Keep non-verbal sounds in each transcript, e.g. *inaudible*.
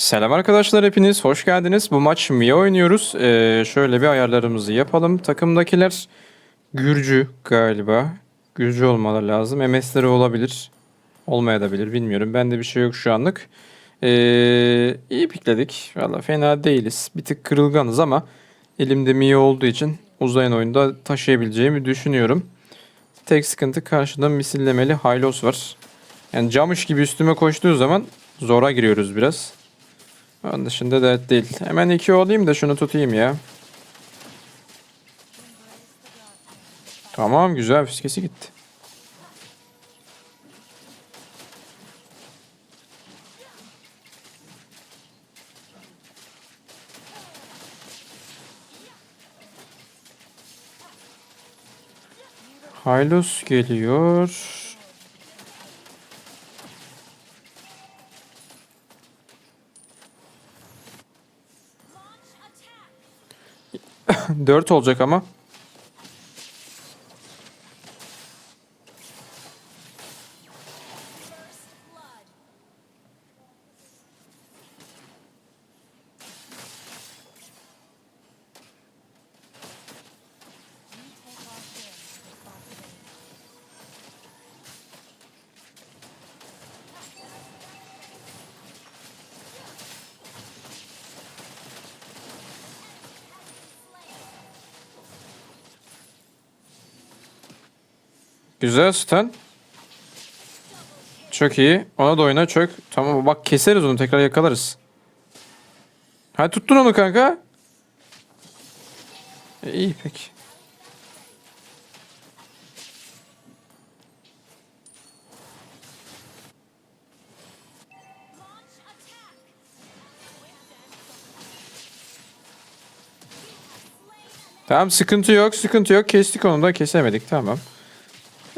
Selam arkadaşlar hepiniz hoş geldiniz. Bu maç Mia oynuyoruz. Ee, şöyle bir ayarlarımızı yapalım. Takımdakiler Gürcü galiba. Gürcü olmaları lazım. MS'leri olabilir. Olmayabilir bilmiyorum. Bende bir şey yok şu anlık. Ee, iyi pikledik. Valla fena değiliz. Bir tık kırılganız ama elimde Mia olduğu için uzayan oyunda taşıyabileceğimi düşünüyorum. Tek sıkıntı karşıda misillemeli Hylos var. Yani camış gibi üstüme koştuğu zaman zora giriyoruz biraz. Onun dışında dert değil. Hemen iki olayım da şunu tutayım ya. Tamam güzel fiskesi gitti. Hylos geliyor. Dört olacak ama. Güzel stun. Çok iyi. Ona da oyna çök. Tamam bak keseriz onu tekrar yakalarız. Ha tuttun onu kanka. E, iyi peki. Tamam sıkıntı yok sıkıntı yok. Kestik onu da kesemedik tamam.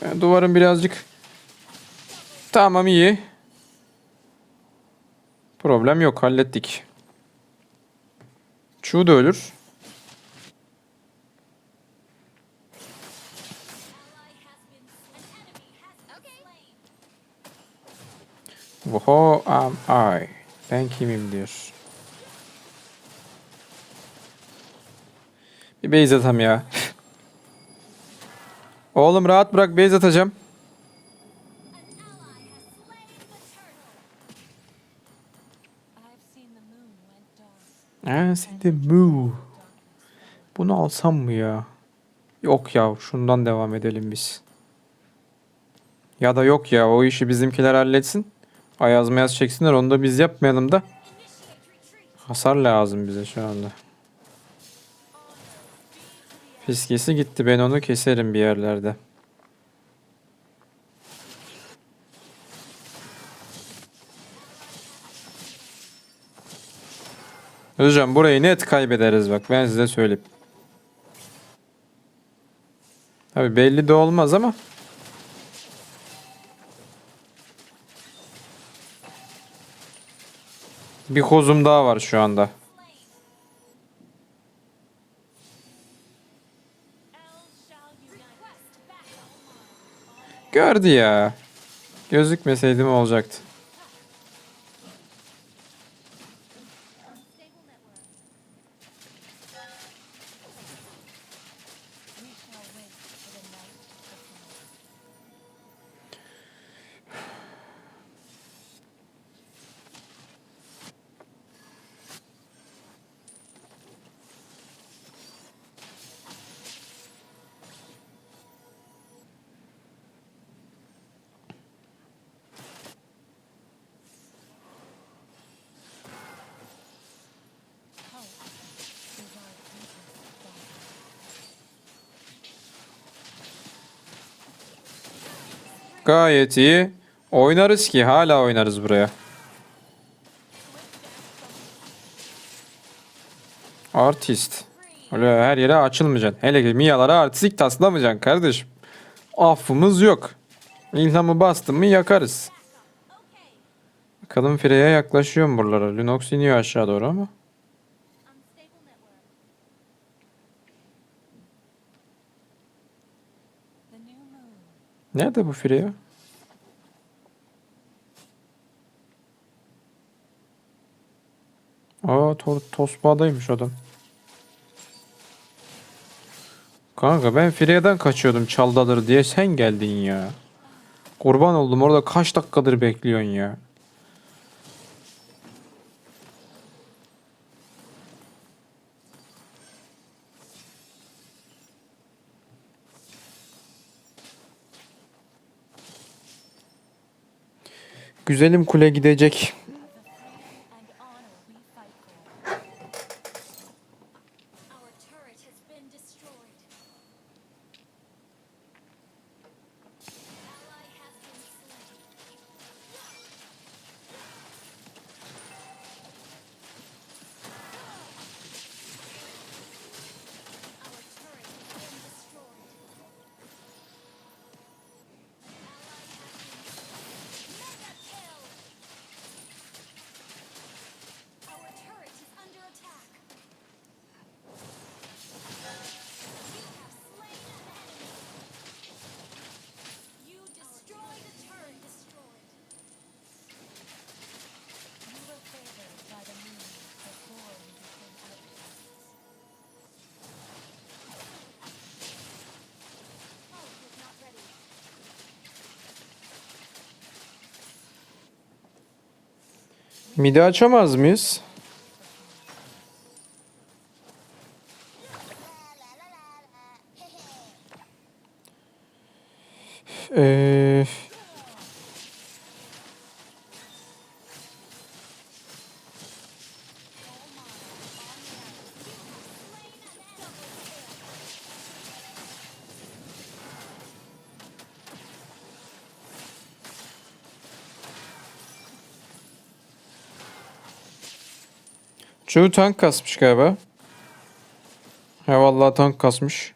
Yani duvarın birazcık tamam iyi. Problem yok hallettik. Chu da ölür. Oho am I. Ben kimim diyor. Bir base atam ya. Oğlum rahat bırak base atacağım. Şimdi mu. Bunu alsam mı ya? Yok ya şundan devam edelim biz. Ya da yok ya o işi bizimkiler halletsin. Ayaz mayaz çeksinler onu da biz yapmayalım da. Hasar lazım bize şu anda. Fiskesi gitti ben onu keserim bir yerlerde. Hocam burayı net kaybederiz bak ben size söyleyeyim. Tabi belli de olmaz ama. Bir kozum daha var şu anda. Gördü ya. Gözükmeseydim olacaktı. Gayet iyi. Oynarız ki hala oynarız buraya. Artist. Öyle her yere açılmayacaksın. Hele ki Mia'lara artistik taslamayacaksın kardeşim. Affımız yok. İlhamı bastın mı yakarız. Bakalım Freya yaklaşıyor mu buralara? Lunox iniyor aşağı doğru ama. Nerede bu Freya? Aa to Tosbağa'daymış adam. Kanka ben Freya'dan kaçıyordum çaldadır diye sen geldin ya. Kurban oldum orada kaç dakikadır bekliyorsun ya. Güzelim kule gidecek. Midi açamaz mıyız? Çoğu tank kasmış galiba. Ha vallahi tank kasmış.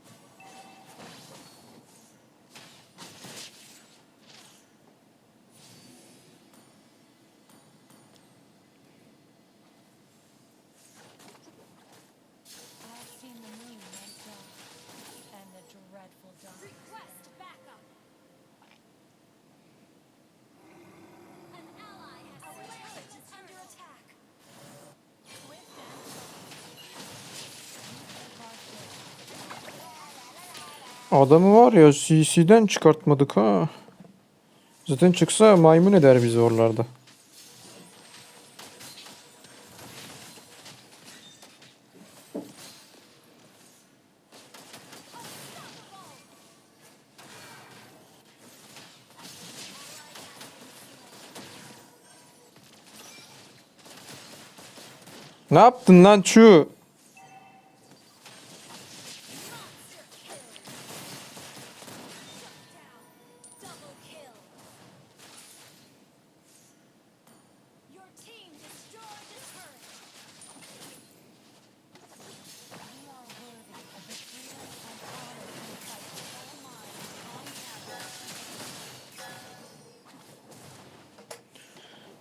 Adamı var ya CC'den çıkartmadık ha. Zaten çıksa maymun eder bizi oralarda. Ne yaptın lan şu?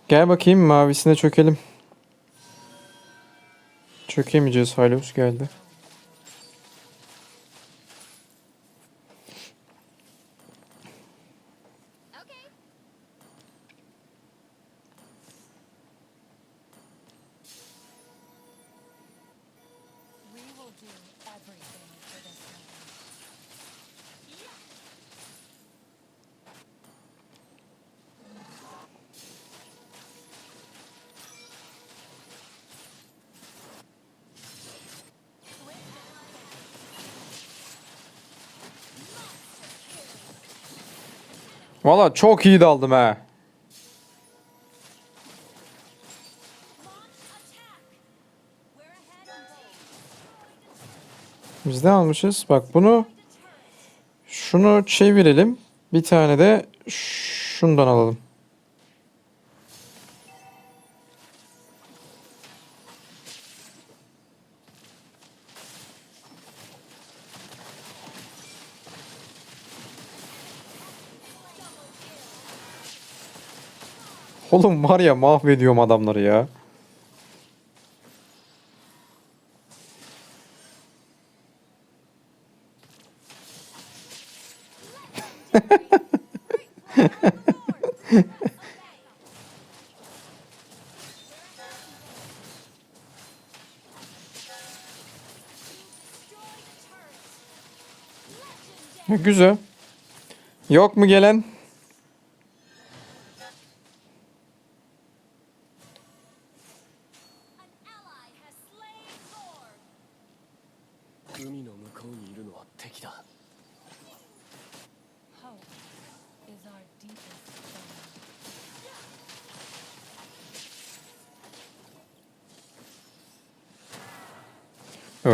Gel bakayım mavisine çökelim. Çökemeyeceğiz Hylos geldi. Valla çok iyi daldım in Biz ne almışız? Bak bunu şunu çevirelim. Bir tane de şundan alalım. Oğlum var ya mahvediyorum adamları ya. *laughs* Güzel. Yok mu gelen?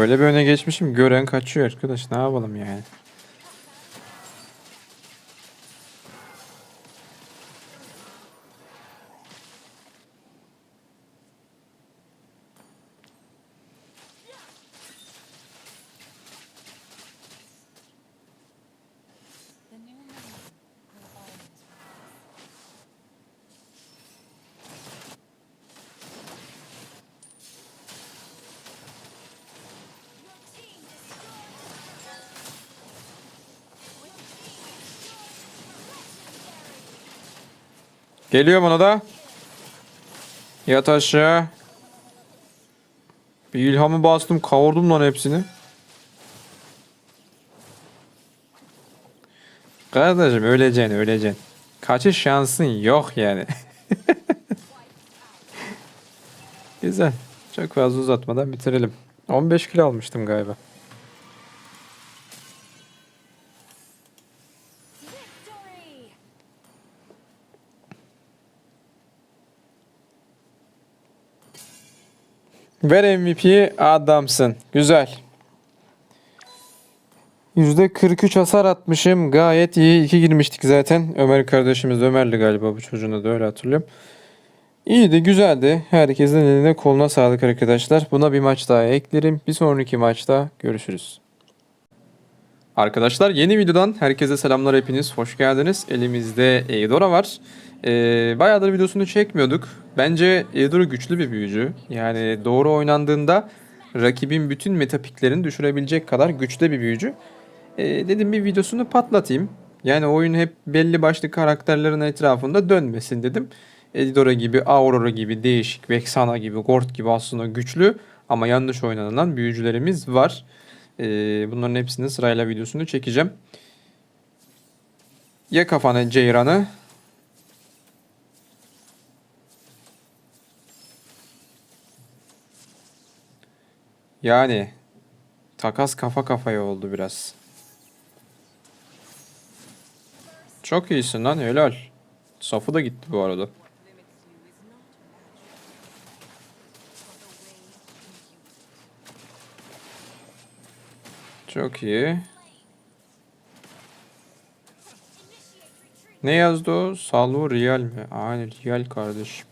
Öyle bir öne geçmişim. Gören kaçıyor arkadaş. Ne yapalım yani? Geliyor bana da. Yat aşağı. Bir ilhamı bastım. Kavurdum lan hepsini. Kardeşim öleceksin öleceksin. Kaçış şansın yok yani. *laughs* Güzel. Çok fazla uzatmadan bitirelim. 15 kilo almıştım galiba. Ver MVP adamsın. Güzel. %43 hasar atmışım. Gayet iyi. 2 girmiştik zaten. Ömer kardeşimiz Ömer'li galiba bu çocuğunu da öyle hatırlıyorum. İyiydi, güzeldi. Herkesin eline koluna sağlık arkadaşlar. Buna bir maç daha eklerim. Bir sonraki maçta görüşürüz. Arkadaşlar yeni videodan herkese selamlar hepiniz. Hoş geldiniz. Elimizde Eidora var. Ee, bayağıdır videosunu çekmiyorduk. Bence Eidora güçlü bir büyücü. Yani doğru oynandığında rakibin bütün metapiklerini düşürebilecek kadar güçlü bir büyücü. Ee, dedim bir videosunu patlatayım. Yani oyun hep belli başlı karakterlerin etrafında dönmesin dedim. Eidora gibi, Aurora gibi, değişik, Vexana gibi, Gord gibi aslında güçlü ama yanlış oynanan büyücülerimiz var. Ee, bunların hepsini sırayla videosunu çekeceğim. Ya kafana Ceyran'ı. Yani takas kafa kafaya oldu biraz. Çok iyisin lan helal. Safı da gitti bu arada. Çok iyi. Ne yazdı o? Salvo Real mi? Aynen Real kardeşim.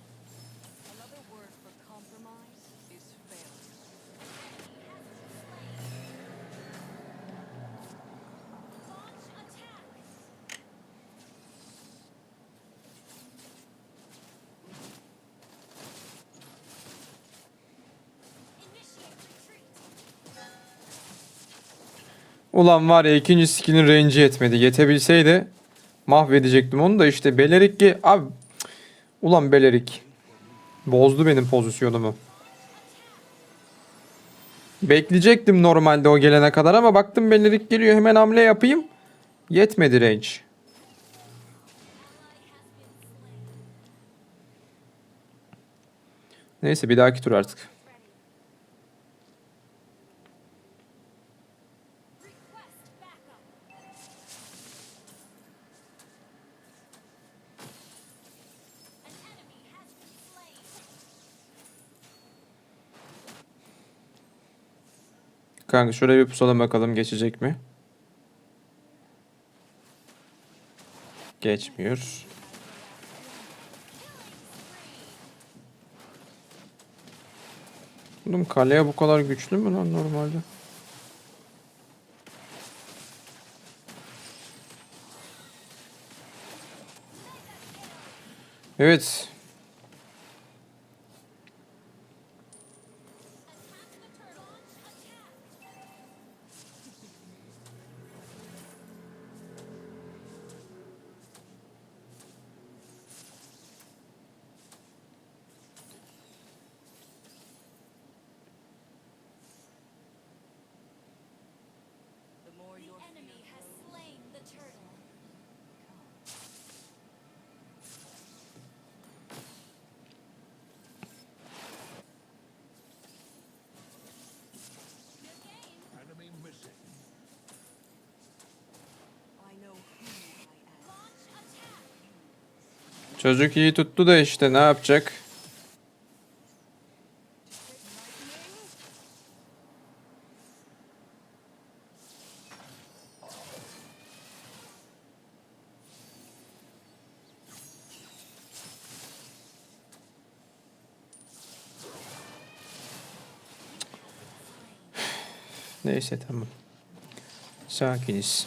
Ulan var ya ikinci skill'in range'i yetmedi. Yetebilseydi mahvedecektim onu da işte Belerik ki abi ulan Belerik bozdu benim pozisyonumu. Bekleyecektim normalde o gelene kadar ama baktım Belerik geliyor hemen hamle yapayım. Yetmedi range. Neyse bir dahaki tur artık. Kanka şuraya bir pusalım bakalım geçecek mi? Geçmiyor. Oğlum kaleye bu kadar güçlü mü lan normalde? Evet. Çocuk iyi tuttu da işte ne yapacak? Neyse tamam. Sakiniz.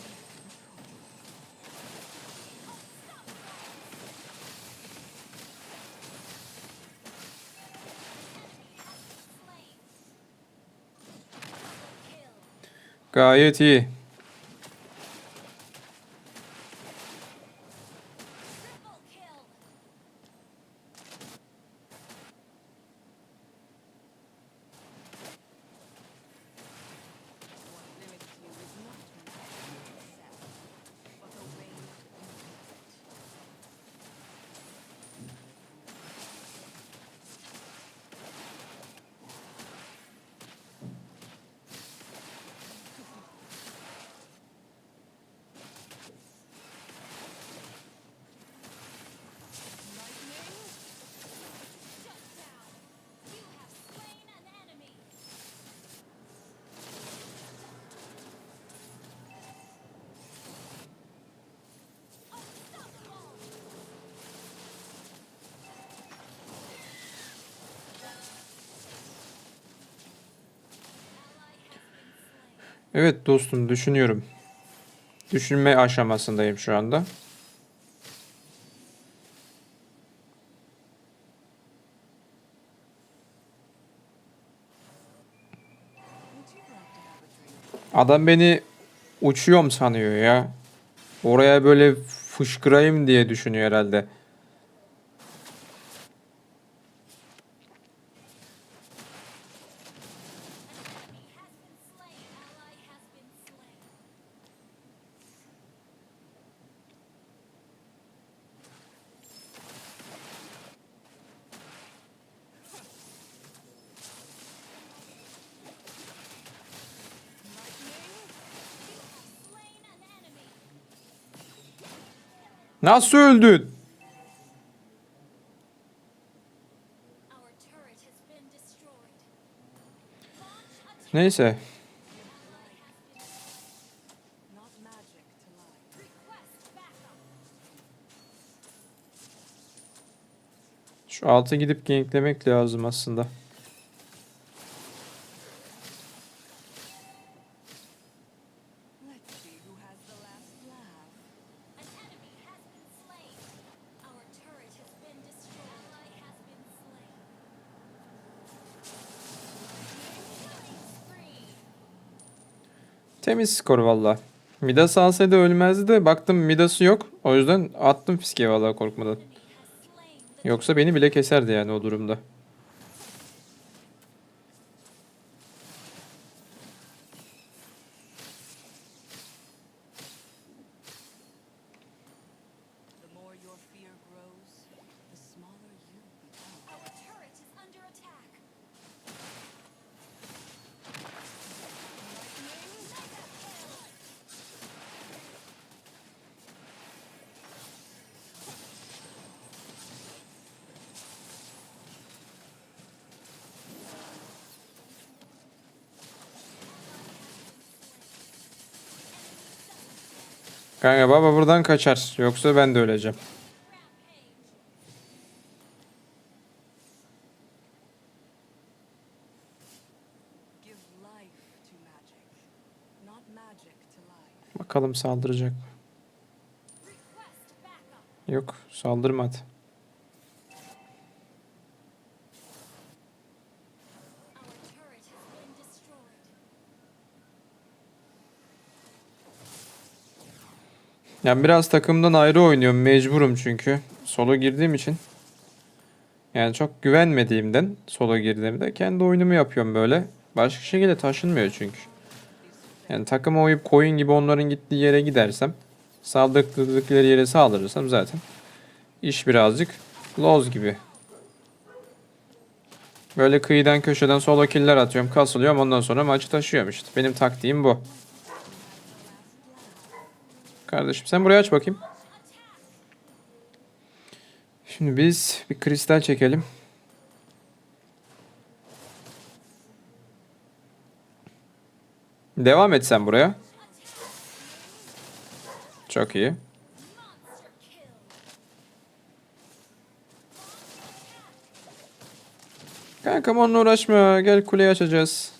Gayet iyi. Triple Evet dostum düşünüyorum. Düşünme aşamasındayım şu anda. Adam beni uçuyorum sanıyor ya. Oraya böyle fışkırayım diye düşünüyor herhalde. Life. Request backup. Şu altı gidip ganklemek lazım aslında. Temiz skor valla. Midas alsaydı ölmezdi de baktım Midas'ı yok. O yüzden attım fiske valla korkmadan. Yoksa beni bile keserdi yani o durumda. Kanka baba buradan kaçar. Yoksa ben de öleceğim. Bakalım saldıracak mı? Yok saldırmadı. Yani biraz takımdan ayrı oynuyorum. Mecburum çünkü. Solo girdiğim için. Yani çok güvenmediğimden solo girdiğimde kendi oyunumu yapıyorum böyle. Başka şekilde taşınmıyor çünkü. Yani takıma uyup koyun gibi onların gittiği yere gidersem saldırdıkları yere saldırırsam zaten iş birazcık loz gibi. Böyle kıyıdan köşeden solo killer atıyorum kasılıyorum ondan sonra maçı taşıyorum işte. Benim taktiğim bu. Kardeşim sen burayı aç bakayım. Şimdi biz bir kristal çekelim. Devam et sen buraya. Çok iyi. Kankam onunla uğraşma. Gel kuleyi açacağız.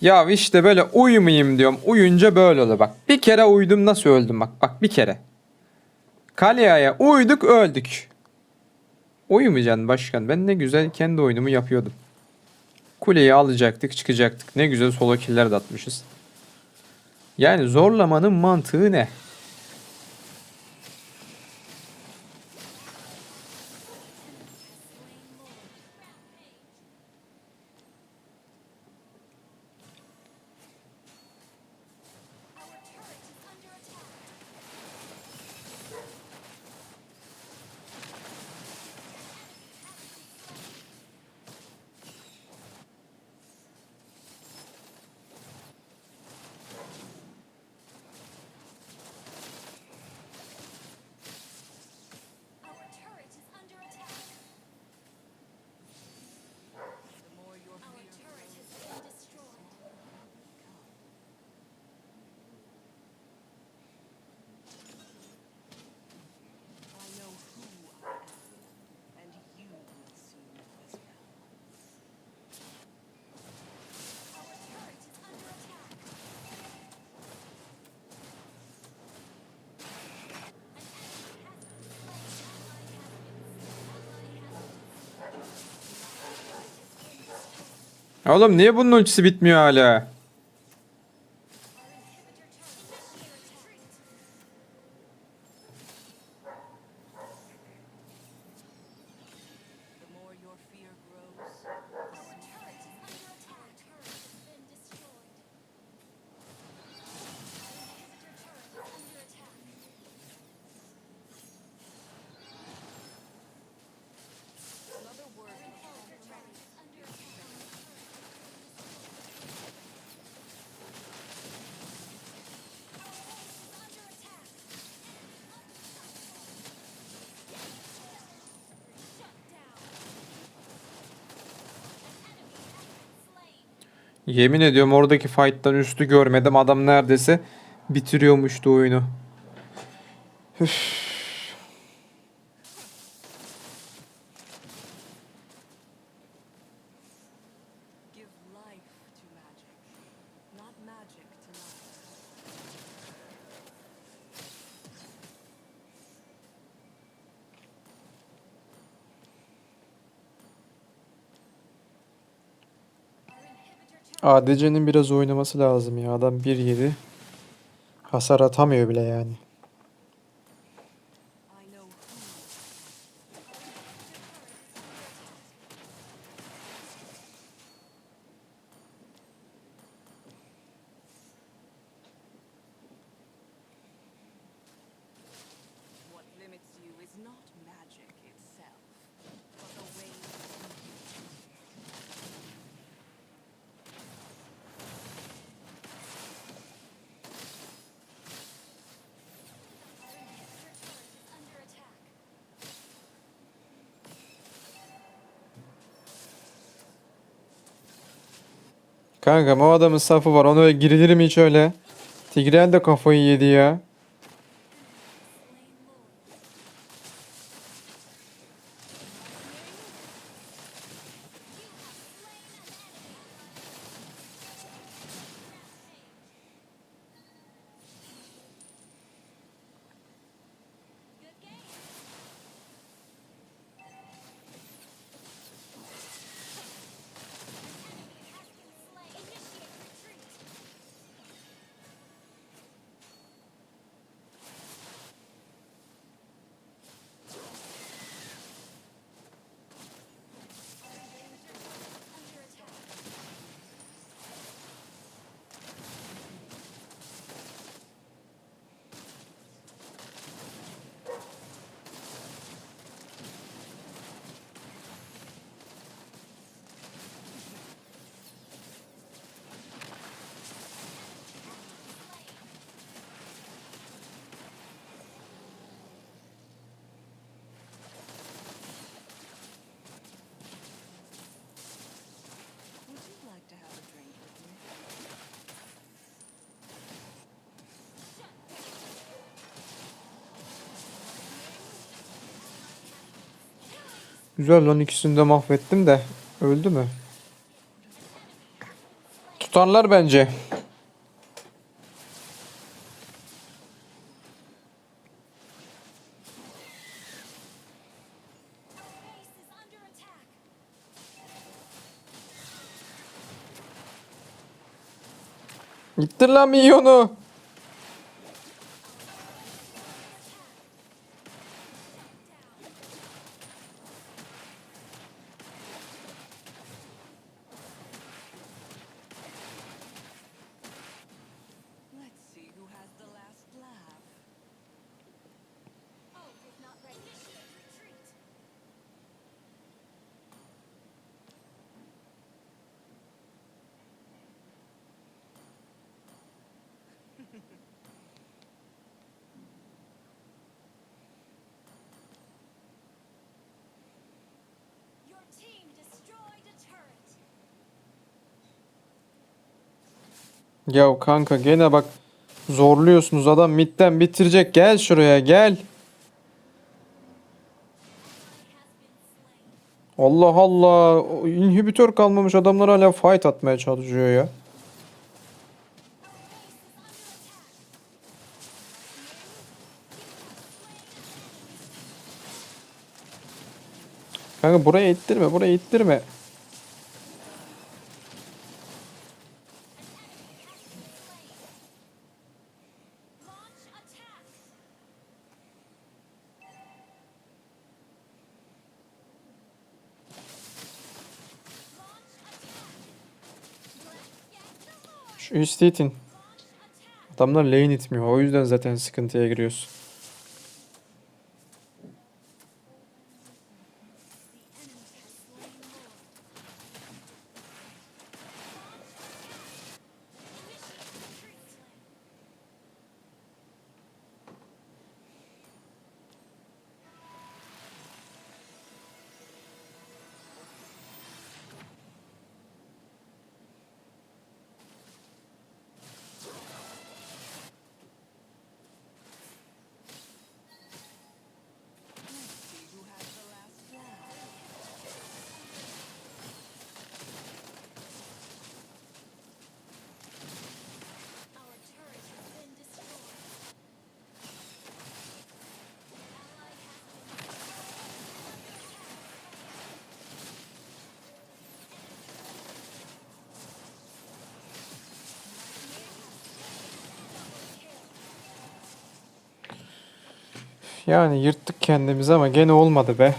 Ya işte böyle uyumayayım diyorum. Uyunca böyle oluyor bak. Bir kere uydum nasıl öldüm bak. Bak bir kere. Kalya'ya uyduk öldük. Uyumayacaksın başkan. Ben ne güzel kendi oyunumu yapıyordum. Kuleyi alacaktık çıkacaktık. Ne güzel solo killer de atmışız. Yani zorlamanın mantığı ne? Oğlum niye bunun ultisi bitmiyor hala? Yemin ediyorum oradaki fight'tan üstü görmedim. Adam neredeyse bitiriyormuştu oyunu. Üf. ADC'nin biraz oynaması lazım ya. Adam 1-7. Hasar atamıyor bile yani. Kanka o adamın safı var. Ona girilir mi hiç öyle? Tigreal de kafayı yedi ya. Güzel lan ikisini de mahvettim de. Öldü mü? Tutarlar bence. İttir lan minyonu. Ya kanka gene bak zorluyorsunuz adam midden bitirecek. Gel şuraya gel. Allah Allah. İnhibitör kalmamış adamlar hala fight atmaya çalışıyor ya. Kanka buraya ittirme, buraya ittirme. The Lord. Şu üstü itin. Launch attack. Adamlar lane itmiyor. O yüzden zaten sıkıntıya giriyoruz. Yani yırttık kendimizi ama gene olmadı be.